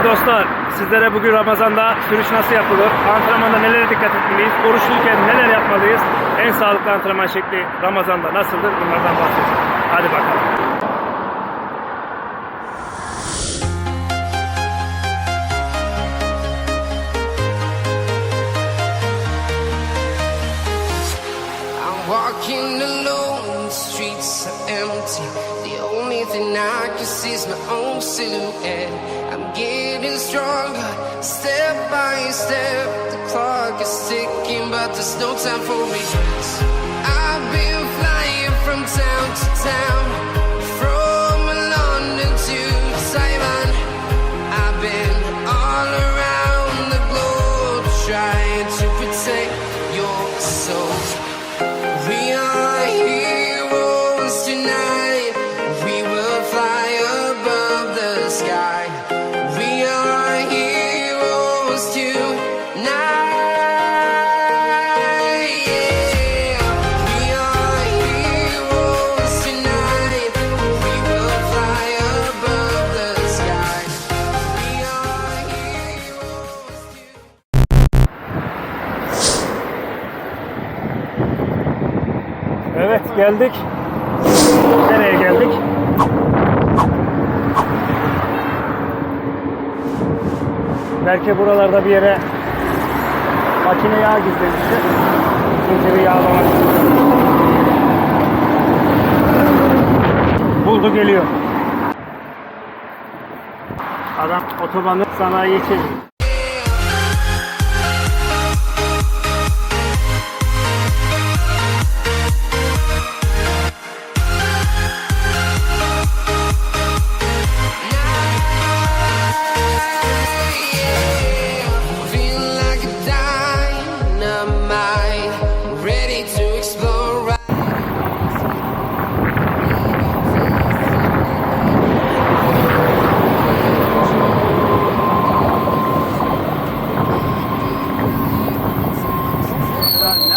Değerli dostlar, sizlere bugün Ramazan'da sürüş nasıl yapılır, antrenmanda nelere dikkat etmeliyiz, oruçluyken neler yapmalıyız, en sağlıklı antrenman şekli Ramazan'da nasıldır bunlardan bahsedeceğim. Hadi bakalım. Streets are empty. The only thing I can see is my own silhouette. Getting stronger, step by step. The clock is ticking, but there's no time for regrets. Geldik. Nereye geldik? Belki buralarda bir yere makine yağ gizlemiştir. Zinciri yağlamak için. Buldu geliyor. Adam otobanı sanayiye çeviriyor.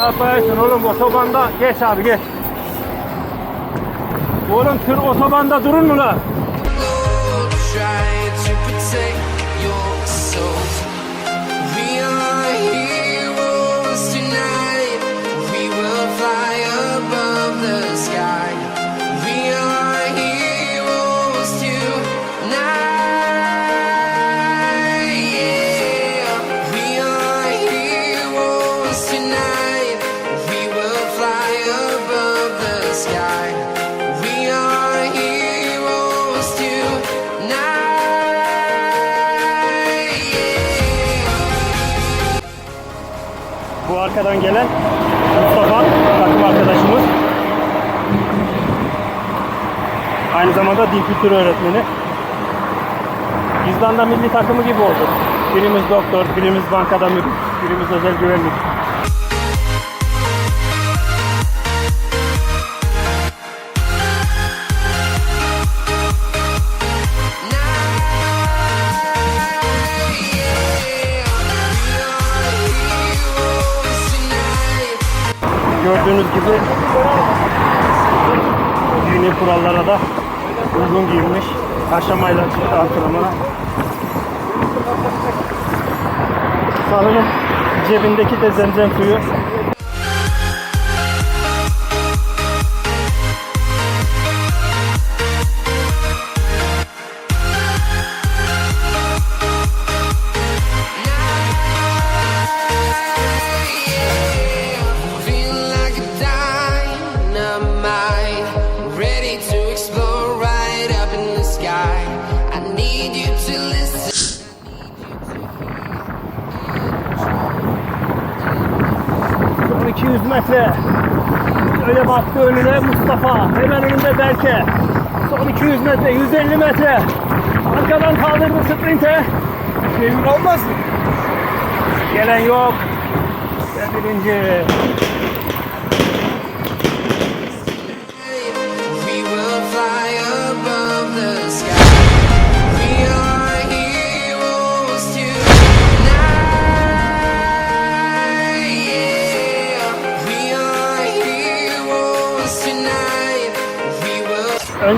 Ya ne yapıyorsun oğlum otobanda? Geç abi geç. Oğlum tır otobanda durur mu la? Arkadan gelen Mustafa takım arkadaşımız. Aynı zamanda dil kültürü öğretmeni. İzlanda milli takımı gibi oldu. Birimiz doktor, birimiz bankada müdür, birimiz özel güvenlik. Gördüğünüz gibi dini kurallara da uygun giyinmiş. Aşamayla çıktı antrenmana. Sanırım cebindeki de zemzem suyu. 200 metre. Öyle baktı önüne Mustafa. Hemen önünde Berke. Son 200 metre, 150 metre. Arkadan kaldırdı sprinte. Devir olmaz mı? Gelen yok. Ve birinci.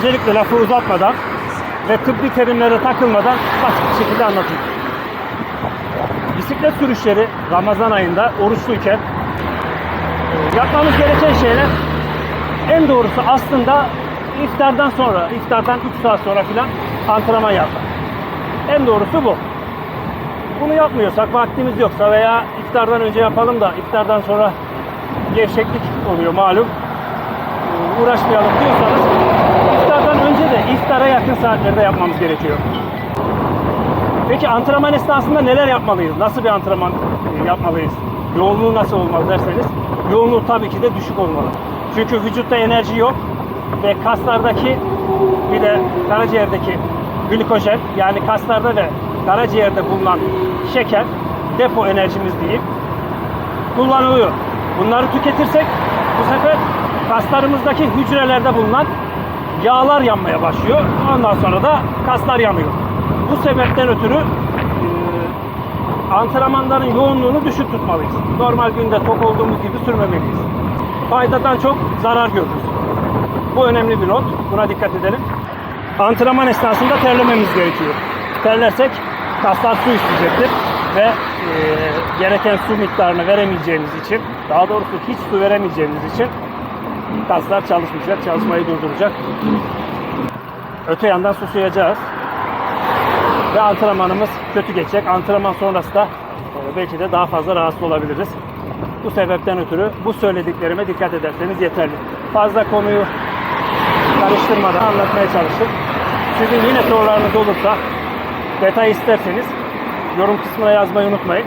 Öncelikle lafı uzatmadan ve tıbbi terimlere takılmadan basit bir şekilde anlatayım. Bisiklet sürüşleri Ramazan ayında oruçluyken e, yapmamız gereken şeyler en doğrusu aslında iftardan sonra, iftardan 3 saat sonra filan antrenman yapmak. En doğrusu bu. Bunu yapmıyorsak, vaktimiz yoksa veya iftardan önce yapalım da iftardan sonra gevşeklik oluyor malum. Ee, Uğraşmayalım diyorsanız önce de iftara yakın saatlerde yapmamız gerekiyor. Peki antrenman esnasında neler yapmalıyız? Nasıl bir antrenman e, yapmalıyız? Yoğunluğu nasıl olmalı derseniz yoğunluğu tabii ki de düşük olmalı. Çünkü vücutta enerji yok ve kaslardaki bir de karaciğerdeki glikojen yani kaslarda ve karaciğerde bulunan şeker depo enerjimiz diyeyim kullanılıyor. Bunları tüketirsek bu sefer kaslarımızdaki hücrelerde bulunan yağlar yanmaya başlıyor. Ondan sonra da kaslar yanıyor. Bu sebepten ötürü e, antrenmanların yoğunluğunu düşük tutmalıyız. Normal günde tok olduğumuz gibi sürmemeliyiz. Faydadan çok zarar görürüz. Bu önemli bir not. Buna dikkat edelim. Antrenman esnasında terlememiz gerekiyor. Terlersek kaslar su isteyecektir ve e, gereken su miktarını veremeyeceğimiz için, daha doğrusu hiç su veremeyeceğimiz için kaslar çalışmayacak, çalışmayı durduracak. Öte yandan susuyacağız ve antrenmanımız kötü geçecek. Antrenman sonrası da e, belki de daha fazla rahatsız olabiliriz. Bu sebepten ötürü bu söylediklerime dikkat ederseniz yeterli. Fazla konuyu karıştırmadan anlatmaya çalıştım. Sizin yine sorularınız olursa detay isterseniz yorum kısmına yazmayı unutmayın.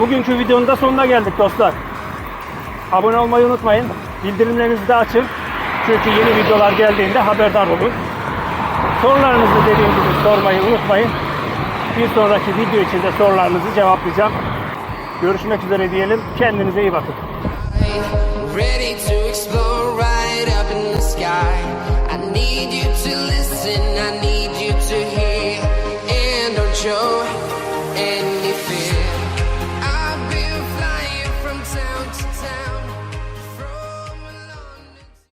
Bugünkü videonun da sonuna geldik dostlar. Abone olmayı unutmayın. Bildirimlerinizi de açın. Çünkü yeni videolar geldiğinde haberdar olun. Sorularınızı dediğim gibi sormayı unutmayın. Bir sonraki video için de sorularınızı cevaplayacağım. Görüşmek üzere diyelim. Kendinize iyi bakın. Ready to explore right up in the sky. I need you to listen, I need you to hear. And don't show